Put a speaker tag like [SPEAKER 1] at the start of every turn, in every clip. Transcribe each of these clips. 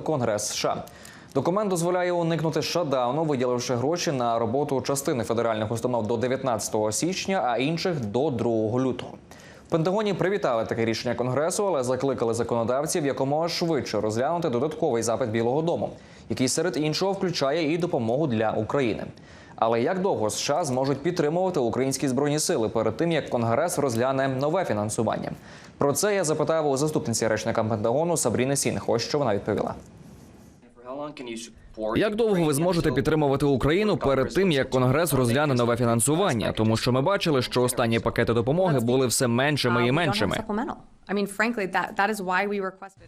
[SPEAKER 1] Конгрес США. Документ дозволяє уникнути шатдауну, виділивши гроші на роботу частини федеральних установ до 19 січня, а інших до 2 лютого. В Пентагоні привітали таке рішення конгресу, але закликали законодавців якомога швидше розглянути додатковий запит Білого Дому, який серед іншого включає і допомогу для України. Але як довго США зможуть підтримувати українські збройні сили перед тим, як Конгрес розгляне нове фінансування? Про це я запитав у заступниці речника Пентагону Сабріни Сінг. Ось що вона відповіла.
[SPEAKER 2] Як довго ви зможете підтримувати Україну перед тим, як Конгрес розгляне нове фінансування? Тому що ми бачили, що останні пакети допомоги були все меншими і меншими.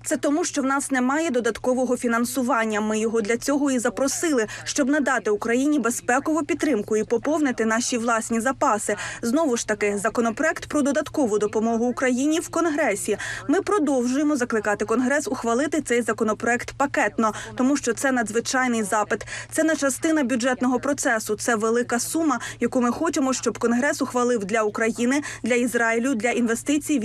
[SPEAKER 3] Це тому, що в нас немає додаткового фінансування. Ми його для цього і запросили, щоб надати Україні безпекову підтримку і поповнити наші власні запаси. Знову ж таки, законопроект про додаткову допомогу Україні в Конгресі. Ми продовжуємо закликати Конгрес ухвалити цей законопроект пакетно, тому що це надзвичайний запит. Це не частина бюджетного процесу. Це велика сума, яку ми хочемо, щоб Конгрес ухвалив для України, для Ізраїлю, для інвестицій в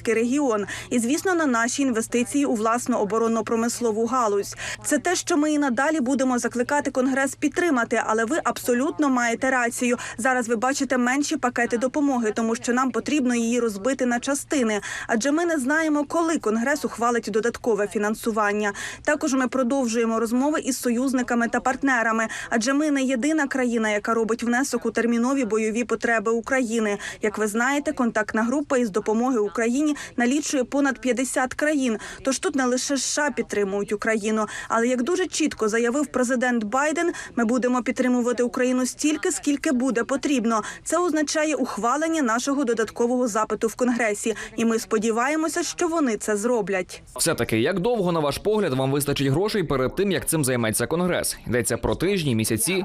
[SPEAKER 3] індотихоокеанський регіон. І звісно, на наші інвестиції у власну оборонно-промислову галузь. Це те, що ми і надалі будемо закликати Конгрес підтримати. Але ви абсолютно маєте рацію. Зараз ви бачите менші пакети допомоги, тому що нам потрібно її розбити на частини. Адже ми не знаємо, коли Конгрес ухвалить додаткове фінансування. Також ми продовжуємо розмови із союзниками та партнерами, адже ми не єдина країна, яка робить внесок у термінові бойові потреби України. Як ви знаєте, контактна група із допомоги Україні налічує понад 50 країн. Тож тут не лише США підтримують Україну, але як дуже чітко заявив президент Байден, ми будемо підтримувати Україну стільки, скільки буде потрібно. Це означає ухвалення нашого додаткового запиту в Конгресі, і ми сподіваємося, що вони це зроблять.
[SPEAKER 2] Все таки, як довго, на ваш погляд, вам вистачить грошей перед тим, як цим займеться Конгрес? Йдеться про тижні, місяці.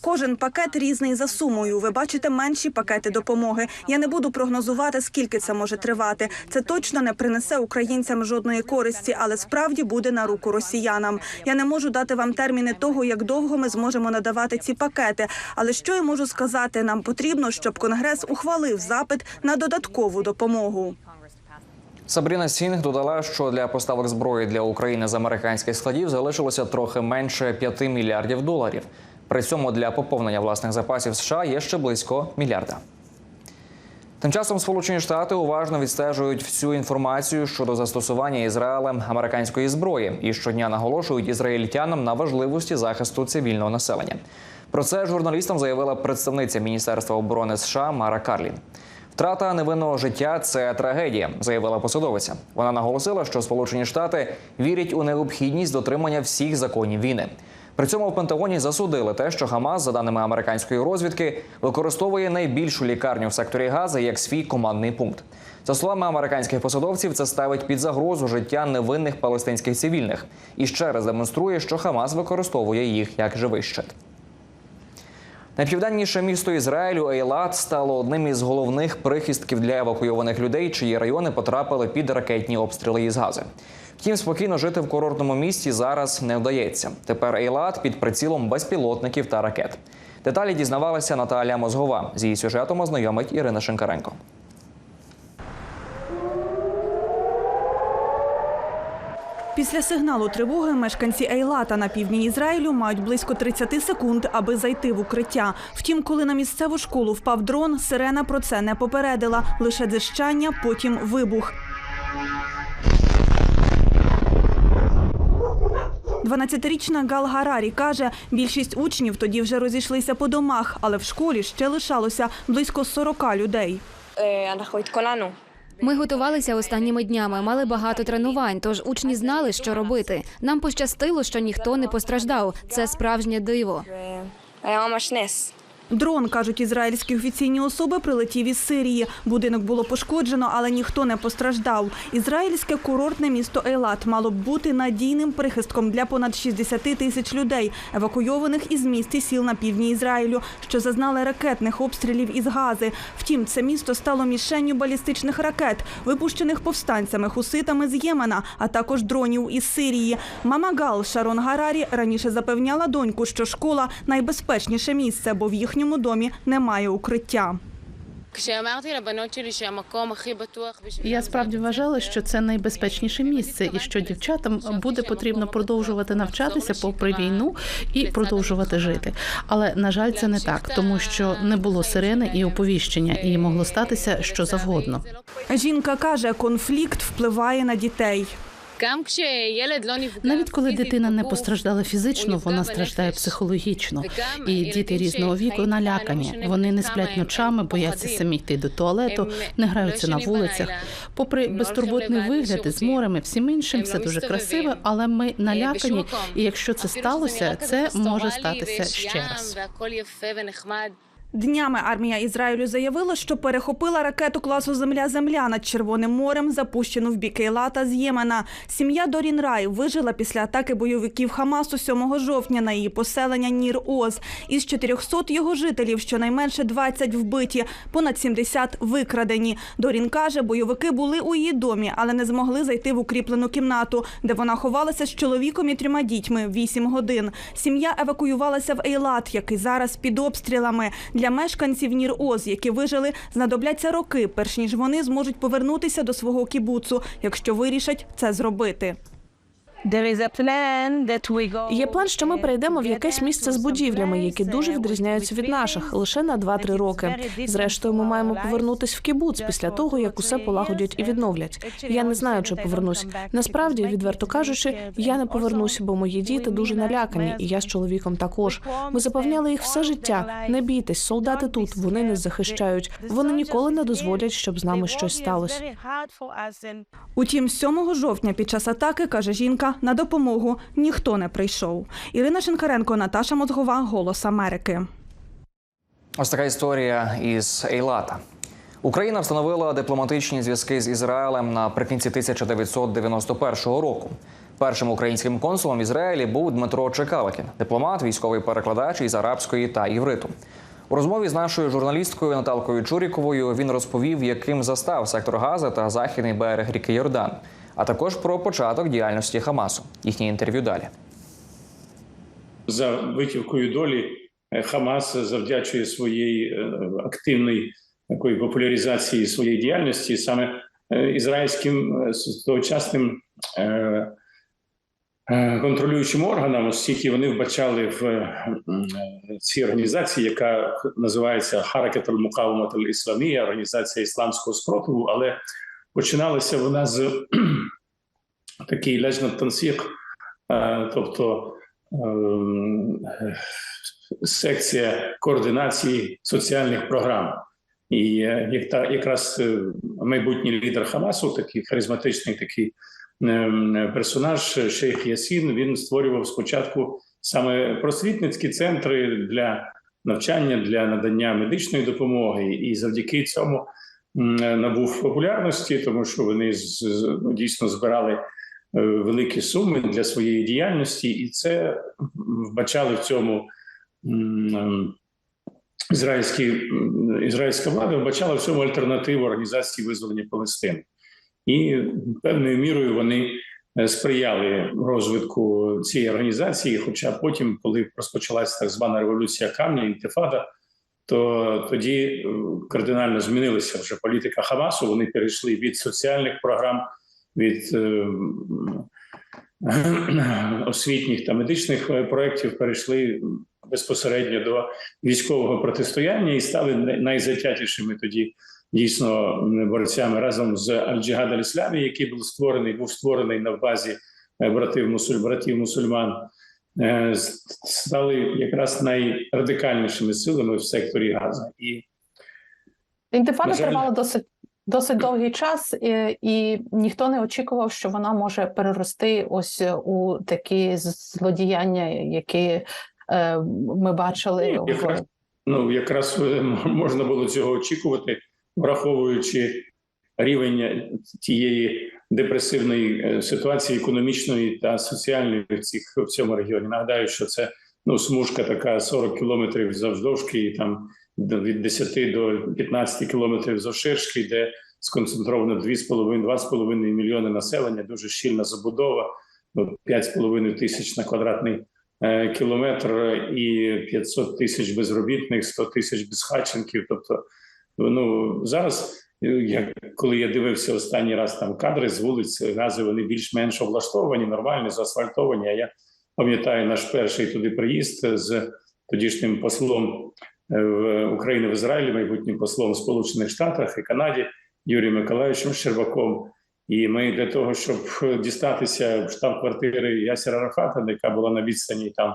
[SPEAKER 3] Кожен пакет різний за сумою. Ви бачите менші пакети допомоги. Я не буду прогнозувати, скільки це може тривати. Це точно не принесе українцям жодної користі, але справді буде на руку росіянам. Я не можу дати вам терміни того, як довго ми зможемо надавати ці пакети. Але що я можу сказати? Нам потрібно, щоб Конгрес ухвалив запит на додаткову допомогу.
[SPEAKER 1] Сабріна Сінг додала, що для поставок зброї для України з американських складів залишилося трохи менше 5 мільярдів доларів. При цьому для поповнення власних запасів США є ще близько мільярда. Тим часом Сполучені Штати уважно відстежують всю інформацію щодо застосування Ізраїлем американської зброї і щодня наголошують ізраїльтянам на важливості захисту цивільного населення. Про це журналістам заявила представниця Міністерства оборони США Мара Карлін. Втрата невинного життя це трагедія, заявила посадовиця. Вона наголосила, що Сполучені Штати вірять у необхідність дотримання всіх законів війни. При цьому в Пентагоні засудили те, що Хамас, за даними американської розвідки, використовує найбільшу лікарню в секторі Гази як свій командний пункт. За словами американських посадовців, це ставить під загрозу життя невинних палестинських цивільних і ще раз демонструє, що Хамас використовує їх як живий щит. Найпівденніше місто Ізраїлю Ейлат стало одним із головних прихистків для евакуйованих людей, чиї райони потрапили під ракетні обстріли із гази. Втім, спокійно жити в курортному місті зараз не вдається. Тепер Ейлат під прицілом безпілотників та ракет. Деталі дізнавалася Наталя Мозгова. З її сюжетом ознайомить Ірина Шинкаренко.
[SPEAKER 3] Після сигналу тривоги мешканці Ейлата на півдні Ізраїлю мають близько 30 секунд, аби зайти в укриття. Втім, коли на місцеву школу впав дрон, сирена про це не попередила. Лише дзищання, потім вибух. 12-річна Гал Гарарі каже, більшість учнів тоді вже розійшлися по домах, але в школі ще лишалося близько 40 людей.
[SPEAKER 4] Ми готувалися останніми днями, мали багато тренувань, тож учні знали, що робити. Нам пощастило, що ніхто не постраждав. Це справжнє диво.
[SPEAKER 3] Дрон кажуть ізраїльські офіційні особи прилетів із Сирії. Будинок було пошкоджено, але ніхто не постраждав. Ізраїльське курортне місто Ейлат мало б бути надійним прихистком для понад 60 тисяч людей, евакуйованих із міст і сіл на півдні Ізраїлю, що зазнали ракетних обстрілів із гази. Втім, це місто стало мішенню балістичних ракет, випущених повстанцями хуситами з Ємена, а також дронів із Сирії. Мама Гал Шарон Гарарі раніше запевняла доньку, що школа найбезпечніше місце, бо в їх їхньому домі немає укриття.
[SPEAKER 5] Я справді вважала, що це найбезпечніше місце, і що дівчатам буде потрібно продовжувати навчатися попри війну і продовжувати жити. Але на жаль, це не так, тому що не було сирени і оповіщення, і могло статися що завгодно.
[SPEAKER 3] Жінка каже, конфлікт впливає на дітей
[SPEAKER 5] навіть коли дитина не постраждала фізично, вона страждає психологічно. І діти різного віку налякані. Вони не сплять ночами, бояться самі йти до туалету, не граються на вулицях. Попри безтурботний вигляд з морем всім іншим, все дуже красиве, але ми налякані. І якщо це сталося, це може статися ще раз.
[SPEAKER 3] Днями армія Ізраїлю заявила, що перехопила ракету класу Земля-Земля над Червоним морем, запущену в бік Кейлата з Ємена. Сім'я Дорін Рай вижила після атаки бойовиків Хамасу 7 жовтня на її поселення Нір Оз. Із 400 його жителів щонайменше 20 вбиті, понад 70 викрадені. Дорін каже, бойовики були у її домі, але не змогли зайти в укріплену кімнату, де вона ховалася з чоловіком і трьома дітьми 8 годин. Сім'я евакуювалася в Ейлат, який зараз під обстрілами. Для мешканців Нір-Оз, які вижили, знадобляться роки, перш ніж вони зможуть повернутися до свого кібуцу, якщо вирішать це зробити.
[SPEAKER 6] Є план, що ми перейдемо в якесь місце з будівлями, які дуже відрізняються від наших, лише на 2-3 роки. Зрештою, ми маємо повернутись в кібуц після того, як усе полагодять і відновлять. Я не знаю, чи повернусь. Насправді, відверто кажучи, я не повернусь, бо мої діти дуже налякані, і я з чоловіком також. Ми запевняли їх все життя. Не бійтесь, солдати тут. Вони нас захищають. Вони ніколи не дозволять, щоб з нами щось сталося.
[SPEAKER 3] Утім, 7 жовтня під час атаки, каже жінка, на допомогу ніхто не прийшов. Ірина Шинкаренко, Наташа Мозгова, Голос Америки.
[SPEAKER 1] Ось така історія із Ейлата. Україна встановила дипломатичні зв'язки з Ізраїлем наприкінці 1991 року. Першим українським консулом в Ізраїлі був Дмитро Чекаликін, дипломат, військовий перекладач із арабської та івриту. У розмові з нашою журналісткою Наталкою Чуріковою він розповів, яким застав сектор Газа та західний берег ріки Йордан, а також про початок діяльності Хамасу. Їхнє інтерв'ю далі.
[SPEAKER 7] за витівкою долі е, Хамас завдячує своїй е, активної такої популяризації своєї діяльності саме е, ізраїльським тогочасним контролюючим органам, оскільки вони вбачали в цій організації, яка називається Харакет al-Muqawamat al-Islamiyya, організація ісламського спротиву, але починалася вона з такий лежнат тансік, е, тобто ем, секція координації соціальних програм. І е, як та якраз е, майбутній лідер Хамасу, такий харизматичний такий ем, персонаж, Шейх Ясін, він створював спочатку саме просвітницькі центри для навчання, для надання медичної допомоги, і завдяки цьому набув популярності, тому що вони ну, дійсно збирали великі суми для своєї діяльності, і це вбачали в цьому ем, ізраїльські, ізраїльська влада вбачала в цьому альтернативу організації визволення Палестини. І певною мірою вони е, сприяли розвитку цієї організації. Хоча потім, коли розпочалася так звана революція камня, інтифада, то тоді е, кардинально змінилася вже політика Хамасу. Вони перейшли від соціальних програм, від е, освітніх та медичних е, проєктів, перейшли безпосередньо до військового протистояння і стали най- найзатятішими тоді дійсно борцями разом з Аль-Джигад Аль-Ісламі, який був створений, був створений на базі е, братів мусуль, братів мусульман. Стали якраз найрадикальнішими силами в секторі Газа. І
[SPEAKER 6] Інтифада
[SPEAKER 7] жаль-
[SPEAKER 6] тривала досить досить довгий час, і, і ніхто не очікував, що вона може перерости ось у такі злодіяння, які е, ми бачили
[SPEAKER 7] Ну, якраз Ну, якраз е, можна було цього очікувати, враховуючи рівень тієї депресивної е, ситуації економічної та соціальної в цих в цьому регіоні. Нагадаю, що це ну смужка така 40 кілометрів завдовжки, і там від 10 до 15 кілометрів завширшки, де сконцентровано 2,5-2,5 мільйони населення, дуже щільна забудова, ну, 5,5 тисяч на квадратний е, кілометр і 500 тисяч безробітних, 100 тисяч безхатченків. Тобто Ну зараз, е, як коли я дивився останній раз там кадри з вулиць, гази вони більш-менш облаштовані, нормальні, заасфальтовані. А я пам'ятаю наш перший туди приїзд з тодішнім послом України в Ізраїлі, майбутнім послом Сполучених Штатах і Канаді Юрієм Миколаївичем Щербаком. І ми для того, щоб дістатися в штаб-квартири Ясера Арафата, яка була на відстані там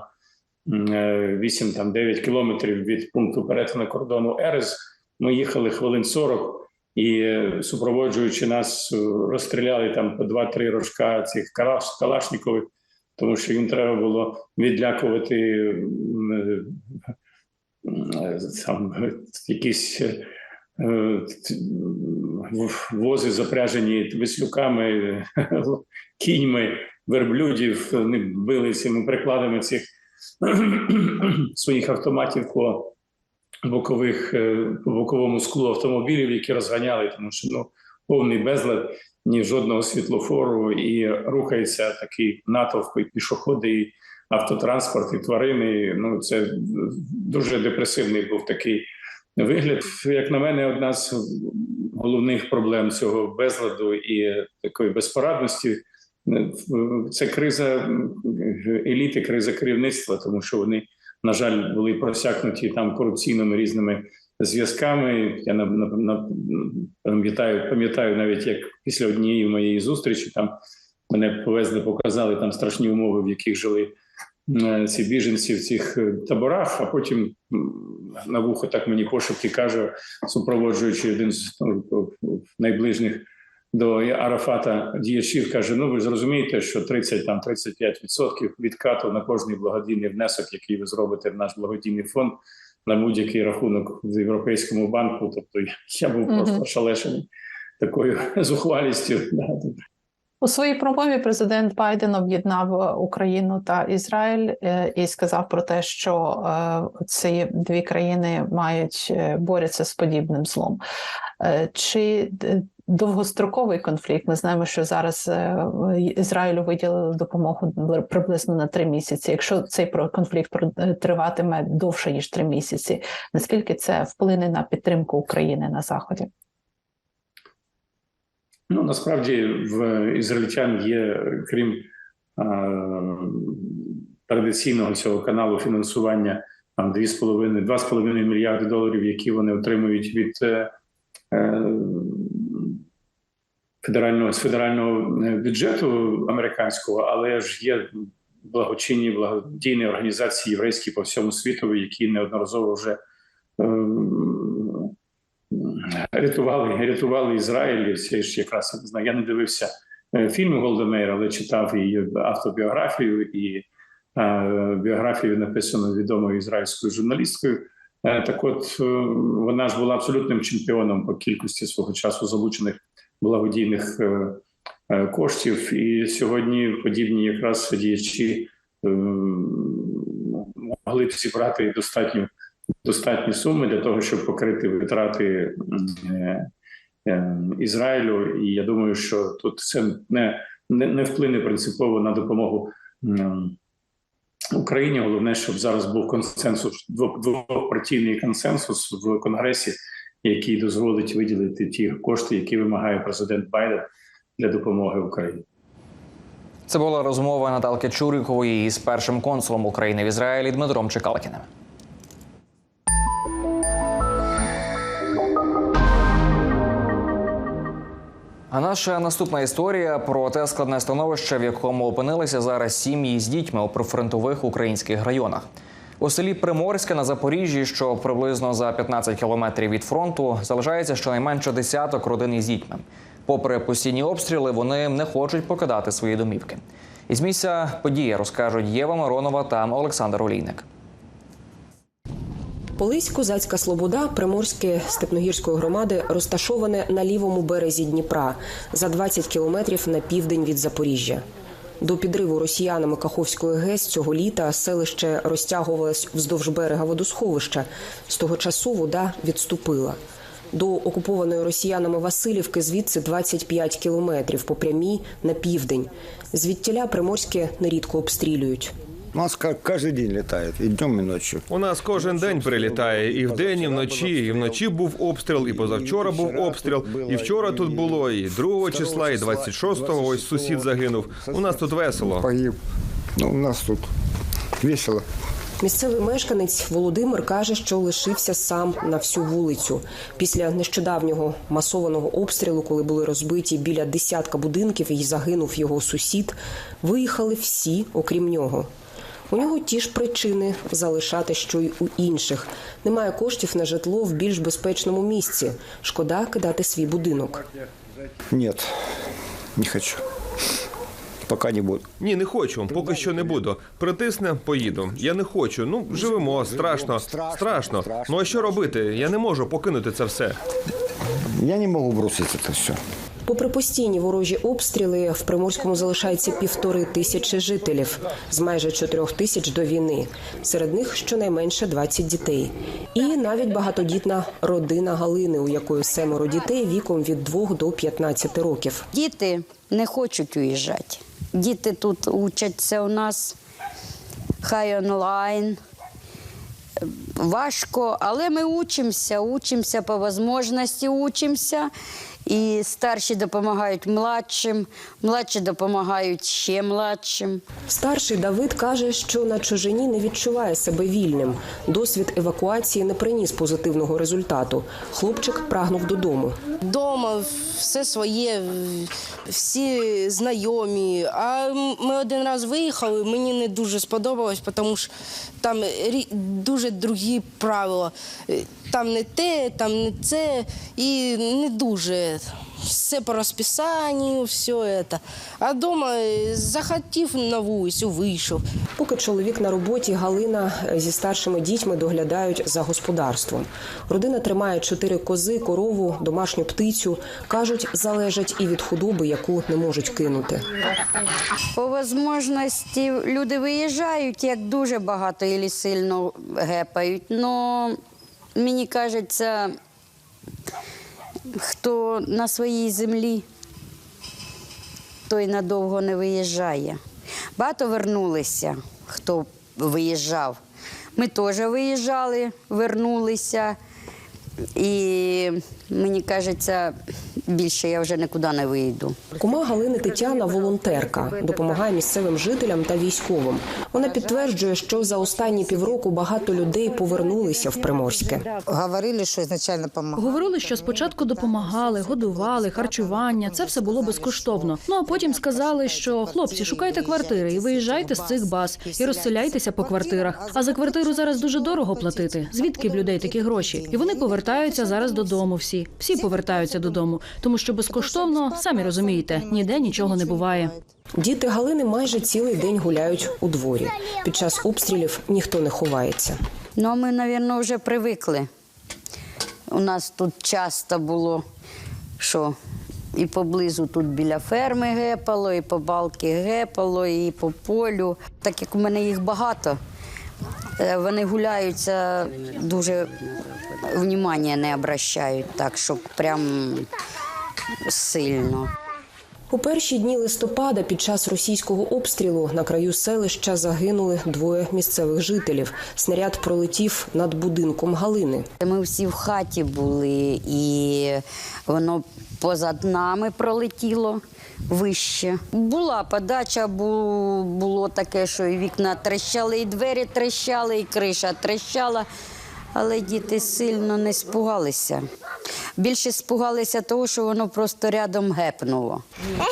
[SPEAKER 7] 8 там 9 кілометрів від пункту перетину кордону Ерез, ми їхали хвилин 40 і е, супроводжуючи нас, е, розстріляли там по 2-3 рожка цих калаш, калашникових, тому що їм треба було відлякувати е, там е, якісь. е, е, вози запряжені веслюками, кіньми, верблюдів, вони били цими прикладами цих своїх автоматів по бокових е, по боковому склу автомобілів, які розганяли, тому що ну повний безлад, ні жодного світлофору, і рухається такий натовп, і пішоходи, автотранспорт, і тварини. Ну це дуже депресивний був такий вигляд. Як на мене, одна з головних проблем цього безладу і такої безпорадності. Це криза еліти, криза керівництва, тому що вони, на жаль, були просякнуті там корупційними різними зв'язками. Я на, пам'ятаю, пам'ятаю навіть як після однієї моєї зустрічі там мене повезли, показали там страшні умови, в яких жили е, ці біженці в цих е, таборах. А потім на вухо так мені пошепки каже, супроводжуючи один з ну, найближчих до Арафата діячів каже: ну ви ж розумієте, що 30 там 35% відкату на кожний благодійний внесок, який ви зробите в наш благодійний фонд на будь-який рахунок в європейському банку. Тобто я був просто шалешений такою зухвалістю.
[SPEAKER 5] У своїй промові президент Байден об'єднав Україну та Ізраїль е, і сказав про те, що е, ці дві країни мають е, борються з подібним злом. Е, Чи довгостроковий конфлікт? Ми знаємо, що зараз е, Ізраїлю виділили допомогу приблизно на три місяці. Якщо цей конфлікт е, триватиме довше ніж три місяці, наскільки це вплине на підтримку України на заході?
[SPEAKER 7] Ну насправді в ізраїльтян є, крім а, традиційного цього каналу фінансування, там 2,5 2,5 мільярди доларів, які вони отримують від е, е, федерального з федерального е, бюджету американського, але ж є благочинні благодійні організації єврейські по всьому світу, які неодноразово вже. е, рятували, рятували Ізраїль. Це ж якраз не знаю. Я не дивився е, фільм Голдемейр, але читав її автобіографію і е, біографію написану відомою ізраїльською журналісткою. Е, так, от вона ж була абсолютним чемпіоном по кількості свого часу залучених благодійних коштів. І сьогодні подібні якраз діячі е, могли б зібрати достатньо достатні суми для того, щоб покрити витрати е, е, Ізраїлю. І я думаю, що тут це не, не, не вплине принципово на допомогу Україні. Головне, щоб зараз був консенсус, двопартійний консенсус в Конгресі, який дозволить виділити ті кошти, які вимагає президент Байден для допомоги Україні.
[SPEAKER 1] Це була розмова Наталки Чурікової із першим консулом України в Ізраїлі Дмитром Чекалкіним. А наша наступна історія про те складне становище, в якому опинилися зараз сім'ї з дітьми у прифронтових українських районах. У селі Приморське на Запоріжжі, що приблизно за 15 кілометрів від фронту, залишається щонайменше десяток родин із дітьми. Попри постійні обстріли, вони не хочуть покидати свої домівки. Із місця події розкажуть Єва Миронова та Олександр Олійник.
[SPEAKER 8] Полись Козацька Слобода Приморське Степногірської громади розташоване на лівому березі Дніпра за 20 кілометрів на південь від Запоріжжя. До підриву росіянами Каховської ГЕС цього літа селище розтягувалось вздовж берега водосховища. З того часу вода відступила. До окупованої росіянами Васильівки звідси 25 кілометрів по прямій на південь. Звідтіля Приморське нерідко обстрілюють.
[SPEAKER 9] У нас каждый день летает, и днем, и ночью.
[SPEAKER 10] У нас кожен день прилітає, і вдень, і вночі, і вночі був обстріл, і позавчора був обстріл, і вчора тут було, і 2 числа, і 26-го ось сусід загинув. У нас тут весело.
[SPEAKER 9] Погиб. Ну, у нас тут весело.
[SPEAKER 8] Місцевий мешканець Володимир каже, що лишився сам на всю вулицю. Після нещодавнього масованого обстрілу, коли були розбиті біля десятка будинків і загинув його сусід, виїхали всі, окрім нього. У нього ті ж причини залишати що й у інших. Немає коштів на житло в більш безпечному місці. Шкода кидати свій будинок.
[SPEAKER 9] Нет, не хочу. Пока не буду.
[SPEAKER 10] Ні, не хочу. Поки що не буду. Притисне, поїду. Я не хочу. Ну, живемо, страшно, страшно. Ну а що робити? Я не можу покинути це все.
[SPEAKER 9] Я не могу бросить это все.
[SPEAKER 8] Попри постійні ворожі обстріли, в Приморському залишається півтори тисячі жителів з майже чотирьох тисяч до війни. Серед них щонайменше 20 дітей. І навіть багатодітна родина Галини, у якої семеро дітей віком від 2 до 15 років.
[SPEAKER 11] Діти не хочуть уїжджати. Діти тут учаться у нас, хай онлайн. Важко, але ми учимося, учимося по можливості, учимося. І старші допомагають младшим, младші допомагають ще младшим.
[SPEAKER 8] Старший Давид каже, що на чужині не відчуває себе вільним. Досвід евакуації не приніс позитивного результату. Хлопчик прагнув додому.
[SPEAKER 12] Дома все своє, всі знайомі. А ми один раз виїхали, мені не дуже сподобалось, тому що там дуже другі правила. Там не те, там не це, і не дуже. Все по розписанню, все це. А вдома захотів на вулицю, вийшов.
[SPEAKER 8] Поки чоловік на роботі, Галина зі старшими дітьми доглядають за господарством. Родина тримає чотири кози, корову, домашню птицю. кажуть, залежать і від худоби, яку не можуть кинути.
[SPEAKER 11] По можливості люди виїжджають, як дуже багато і сильно гепають. Но мені кажеться, хто на своїй землі, той надовго не виїжджає. Багато вернулися, хто виїжджав. Ми теж виїжджали, вернулися. І мені кажеться, більше я вже нікуди не вийду.
[SPEAKER 8] Кума Галини Тетяна волонтерка, допомагає місцевим жителям та військовим. Вона підтверджує, що за останні півроку багато людей повернулися в Приморське.
[SPEAKER 13] Говорили, що ізначально допомагали.
[SPEAKER 14] Говорили, що спочатку допомагали, годували, харчування. Це все було безкоштовно. Ну а потім сказали, що хлопці, шукайте квартири і виїжджайте з цих баз і розселяйтеся по квартирах. А за квартиру зараз дуже дорого платити. Звідки в людей такі гроші? І вони повертаються зараз додому. Всі всі повертаються додому, тому що безкоштовно, самі розумієте, ніде нічого не буває.
[SPEAKER 8] Діти Галини майже цілий день гуляють у дворі. Під час обстрілів ніхто не ховається.
[SPEAKER 11] Ну, ми, мабуть, вже привикли. У нас тут часто було, що і поблизу тут біля ферми гепало, і по балки гепало, і по полю. Так як у мене їх багато, вони гуляються, дуже внимання не обращають, так, щоб прям сильно.
[SPEAKER 8] У перші дні листопада під час російського обстрілу на краю селища загинули двоє місцевих жителів. Снаряд пролетів над будинком Галини.
[SPEAKER 11] Ми всі в хаті були, і воно позад нами пролетіло вище. Була подача, бу- було таке, що і вікна трещали, і двері трещали, і криша трещала. Але діти сильно не спугалися. Більше спугалися того, що воно просто рядом гепнуло.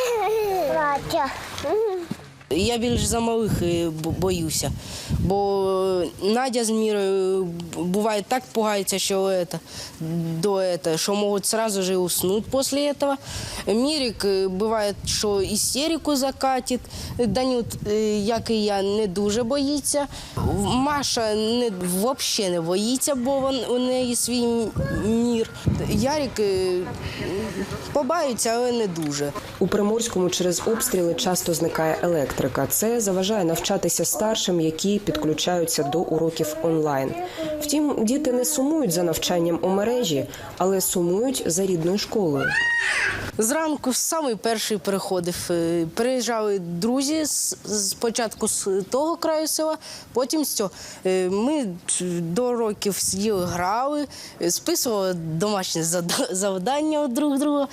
[SPEAKER 12] Я більш за малих е, боюся. Бо Надя з Мірою буває так пугається, що, это, до это, що можуть сразу же уснуть після цього. Мірик е, буває, що істерику закатить. Данют, е, як і я, не дуже боїться. Маша не, взагалі не боїться, бо у неї свій мір. Ярик е, побаються, але не дуже.
[SPEAKER 8] У Приморському через обстріли часто зникає електрика. Електрика. Це заважає навчатися старшим, які підключаються до уроків онлайн. Втім, діти не сумують за навчанням у мережі, але сумують за рідною школою.
[SPEAKER 12] Зранку самий перший переходив. Е, Приїжджали друзі спочатку з того краю села, потім з цього. Е, Ми до років сиділи, грали, списували домашні завдання друг друга,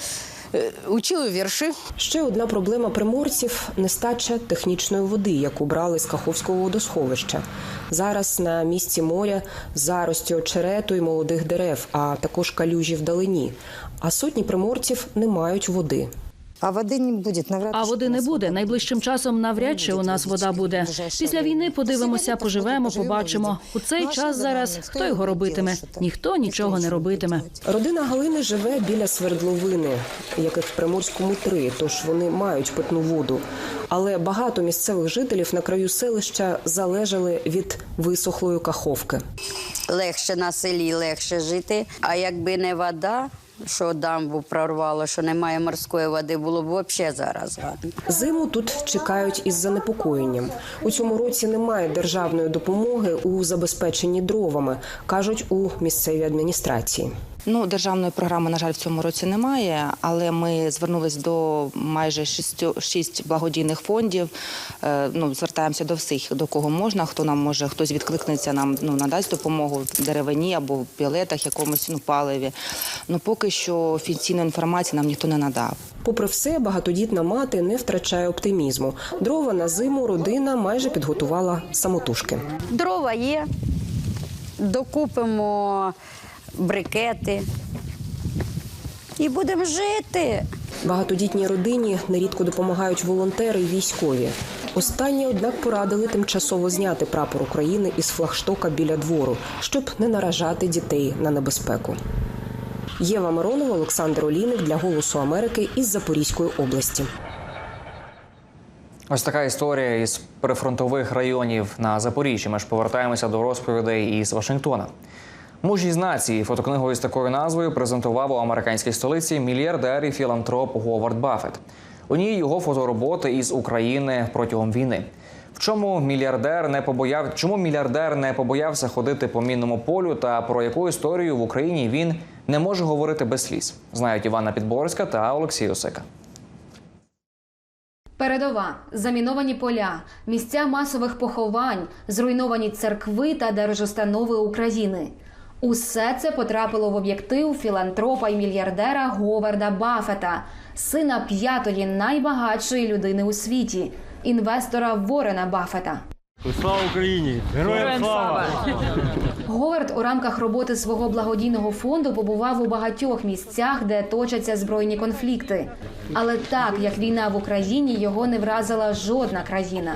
[SPEAKER 12] учили вірші.
[SPEAKER 8] Ще одна проблема приморців нестача технічної води, яку брали з Каховського водосховища. Зараз на місці моря зарості очерету і молодих дерев, а також калюжі вдалині. А сотні приморців не мають води.
[SPEAKER 13] А води не буде. Навряд
[SPEAKER 14] А води не буде. Найближчим часом навряд чи у нас вода буде. Після війни подивимося, поживемо, побачимо. У цей час зараз хто його робитиме? Ніхто нічого не робитиме.
[SPEAKER 8] Родина Галини живе біля свердловини, яких в Приморському три, тож вони мають питну воду. Але багато місцевих жителів на краю селища залежали від висохлої каховки.
[SPEAKER 11] Легше на селі, легше жити. А якби не вода, що дамбу прорвало, що немає морської води, було б взагалі зараз.
[SPEAKER 8] Зиму тут чекають із занепокоєнням. У цьому році немає державної допомоги у забезпеченні дровами, кажуть у місцевій адміністрації.
[SPEAKER 15] Ну, державної програми, на жаль, в цьому році немає, але ми звернулись до майже шість благодійних фондів. Е, Ну, звертаємося до всіх, до кого можна, хто нам може, хтось відкликнеться нам, ну, надасть допомогу в деревині або в пілетах, якомусь ну, паливі. Ну, поки що офіційної інформації нам ніхто не надав.
[SPEAKER 8] Попри все, багатодітна мати не втрачає оптимізму. Дрова на зиму родина майже підготувала самотужки.
[SPEAKER 11] Дрова є, докупимо брикети і будемо жити.
[SPEAKER 8] Багатодітній родині нерідко допомагають волонтери й військові. Останні, однак, порадили тимчасово зняти прапор України із флагштока біля двору, щоб не наражати дітей на небезпеку. Єва Миронова, Олександр Олійник для Голосу Америки із Запорізької області.
[SPEAKER 1] Ось така історія із прифронтових районів на Запоріжжі. Ми ж повертаємося до розповідей із Вашингтона. Мужність нації фотокнигою з такою назвою презентував у американській столиці мільярдер і філантроп Говард Баффет. У ній його фотороботи із України протягом війни. В чому мільярдер не побояв, чому мільярдер не побоявся ходити по мінному полю та про яку історію в Україні він не може говорити без сліз? Знають Івана Підборська та Олексій Осика.
[SPEAKER 4] Передова, заміновані поля, місця масових поховань, зруйновані церкви та держустанови України. Усе це потрапило в об'єктив філантропа і мільярдера Говарда Баффета, сина п'ятої найбагатшої людини у світі, інвестора Ворена Баффета.
[SPEAKER 16] Слава Україні! Героям слава!
[SPEAKER 4] Говард у рамках роботи свого благодійного фонду побував у багатьох місцях, де точаться збройні конфлікти. Але так як війна в Україні його не вразила жодна країна.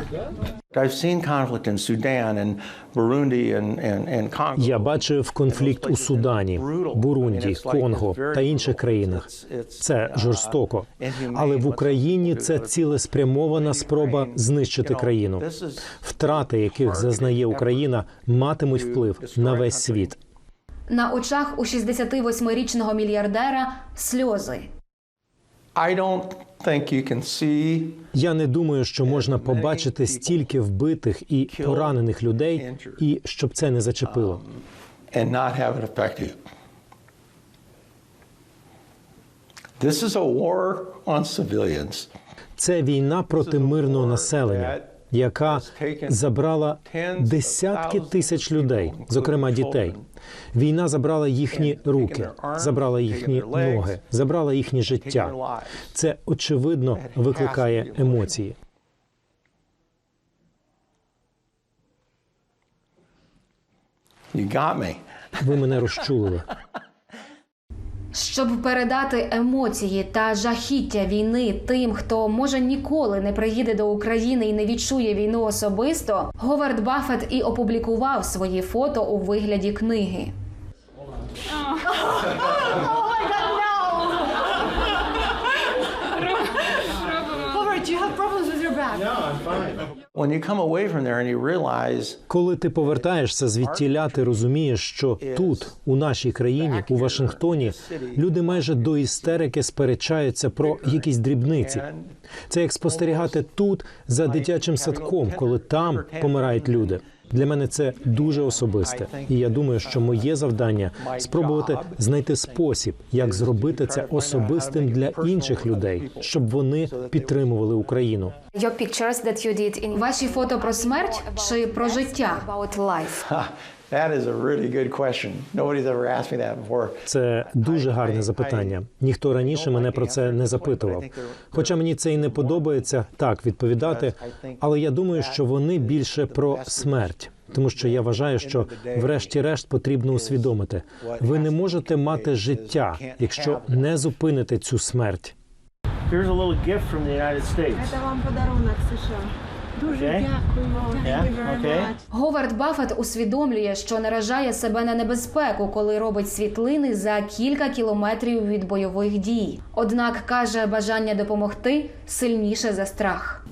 [SPEAKER 17] Я бачив конфлікт у Судані, Бурунді, Конго та інших країнах. Це жорстоко. Але в Україні це цілеспрямована спроба знищити країну. Втрати, яких зазнає Україна, матимуть вплив на весь світ.
[SPEAKER 4] На очах у 68-річного мільярдера сльози.
[SPEAKER 16] I don't think you can see
[SPEAKER 17] Я не думаю, що можна побачити стільки вбитих і поранених людей, і щоб це не зачепило.
[SPEAKER 16] and not have it affect you. This is a war on civilians.
[SPEAKER 17] Це війна проти мирного населення, яка забрала десятки тисяч людей, зокрема дітей. Війна забрала їхні руки, забрала їхні ноги, забрала їхнє життя. Це очевидно викликає емоції.
[SPEAKER 16] You got me.
[SPEAKER 17] Ви мене розчулили.
[SPEAKER 4] Щоб передати емоції та жахіття війни тим, хто може ніколи не приїде до України і не відчує війну особисто, Говард Баффет і опублікував свої фото у вигляді книги.
[SPEAKER 17] Коли ти повертаєшся звідтіля, ти розумієш, що тут, у нашій країні, у Вашингтоні, люди майже до істерики сперечаються про якісь дрібниці. Це як спостерігати тут за дитячим садком, коли там помирають люди. Для мене це дуже особисте, і я думаю, що моє завдання спробувати знайти спосіб, як зробити це особистим для інших людей, щоб вони підтримували Україну.
[SPEAKER 4] Your pictures that you did in... Ваші фото про смерть чи про життя? About life.
[SPEAKER 16] Ha, that is a really good question. Nobody's ever asked me that before.
[SPEAKER 17] Це дуже гарне запитання. Ніхто раніше мене про це не запитував. Хоча мені це і не подобається так відповідати, але я думаю, що вони більше про смерть. Тому що я вважаю, що врешті-решт потрібно усвідомити, ви не можете мати життя, якщо не зупините цю смерть.
[SPEAKER 18] Це вам подарунок США. Дуже
[SPEAKER 19] Okay.
[SPEAKER 18] дякую.
[SPEAKER 19] Yeah, okay.
[SPEAKER 4] Говард Баффет усвідомлює, що наражає себе на небезпеку, коли робить світлини за кілька кілометрів від бойових дій. Однак каже, бажання допомогти сильніше за страх.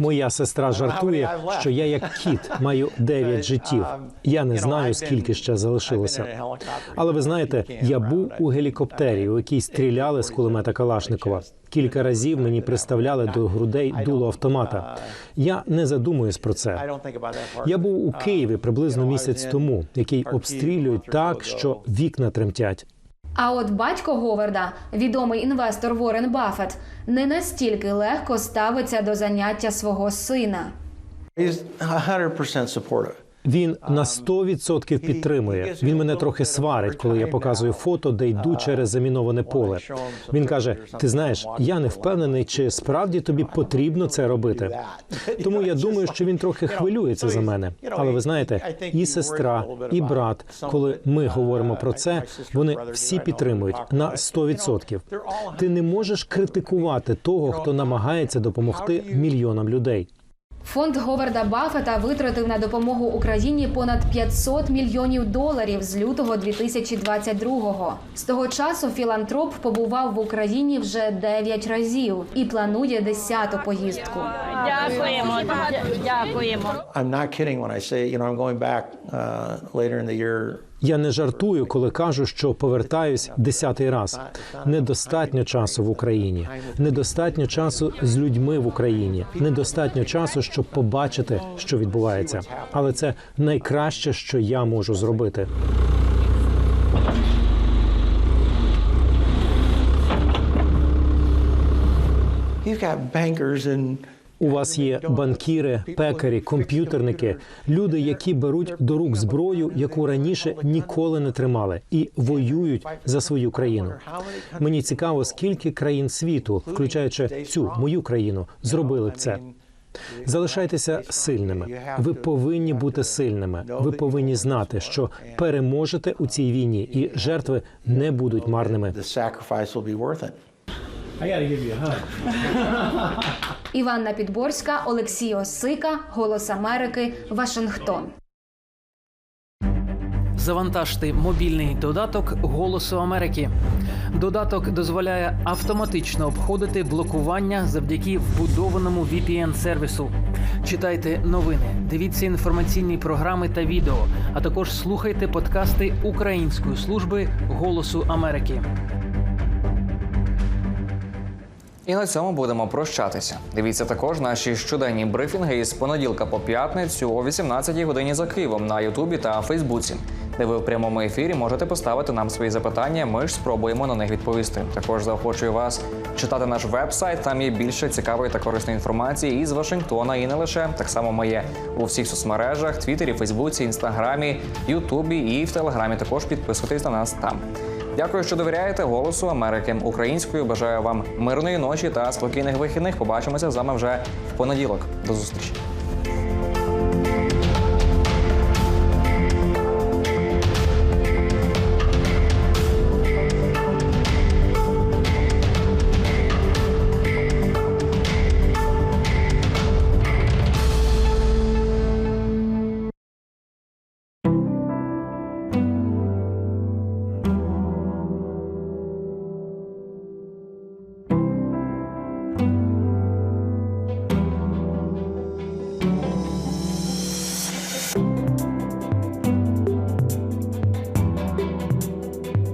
[SPEAKER 17] Моя сестра жартує, що я як кіт маю дев'ять життів. Я не знаю, скільки ще залишилося. Але ви знаєте, я був у гелікоптері, у якій стріляли з кулемета Калашникова. Кілька разів мені приставляли до грудей дуло автомата. Я не задумуюсь про це. Я був у Києві приблизно місяць тому, який обстрілюють так, що вікна тремтять.
[SPEAKER 4] А от батько Говарда, відомий інвестор Ворен Баффет, не настільки легко ставиться до заняття свого сина.
[SPEAKER 16] He's 100% supportive.
[SPEAKER 17] Він на 100% підтримує. Він мене трохи сварить, коли я показую фото, де йду через заміноване поле. Він каже: Ти знаєш, я не впевнений, чи справді тобі потрібно це робити. Тому я думаю, що він трохи хвилюється за мене. Але ви знаєте, і сестра, і брат, коли ми говоримо про це, вони всі підтримують на 100%. Ти не можеш критикувати того, хто намагається допомогти мільйонам людей.
[SPEAKER 4] Фонд Говарда Баффета витратив на допомогу Україні понад 500 мільйонів доларів з лютого 2022-го. З того часу філантроп побував в Україні вже 9 разів і планує 10-ту поїздку.
[SPEAKER 18] Дякуємо. Дякуємо.
[SPEAKER 16] I'm not kidding when I say, you know, I'm going back uh, later in the year.
[SPEAKER 17] Я не жартую, коли кажу, що повертаюсь десятий раз. Недостатньо часу в Україні, недостатньо часу з людьми в Україні, недостатньо часу, щоб побачити, що відбувається. Але це найкраще, що я можу зробити.
[SPEAKER 16] You've got bankers and
[SPEAKER 17] У вас є банкіри, пекарі, комп'ютерники, люди, які беруть до рук зброю, яку раніше ніколи не тримали, і воюють за свою країну. Мені цікаво, скільки країн світу, включаючи цю мою країну, зробили це. Залишайтеся сильними. Ви повинні бути сильними. Ви повинні знати, що переможете у цій війні, і жертви не будуть марними.
[SPEAKER 19] I got to give you a hug.
[SPEAKER 4] Іванна Підборська, Олексій Осика, Голос Америки, Вашингтон.
[SPEAKER 20] Завантажте мобільний додаток Голосу Америки. Додаток дозволяє автоматично обходити блокування завдяки вбудованому VPN-сервісу. Читайте новини, дивіться інформаційні програми та відео, а також слухайте подкасти Української служби Голосу Америки.
[SPEAKER 1] І на цьому будемо прощатися. Дивіться також наші щоденні брифінги із понеділка по п'ятницю о 18 годині за Києвом на Ютубі та Фейсбуці, де ви в прямому ефірі можете поставити нам свої запитання. Ми ж спробуємо на них відповісти. Також заохочую вас читати наш веб-сайт. Там є більше цікавої та корисної інформації із Вашингтона і не лише так само ми є у всіх соцмережах: Твіттері, Фейсбуці, Інстаграмі, Ютубі і в Телеграмі. Також підписуйтесь на нас там. Дякую, що довіряєте голосу Америки. Українською бажаю вам мирної ночі та спокійних вихідних. Побачимося з вами вже в понеділок. До зустрічі.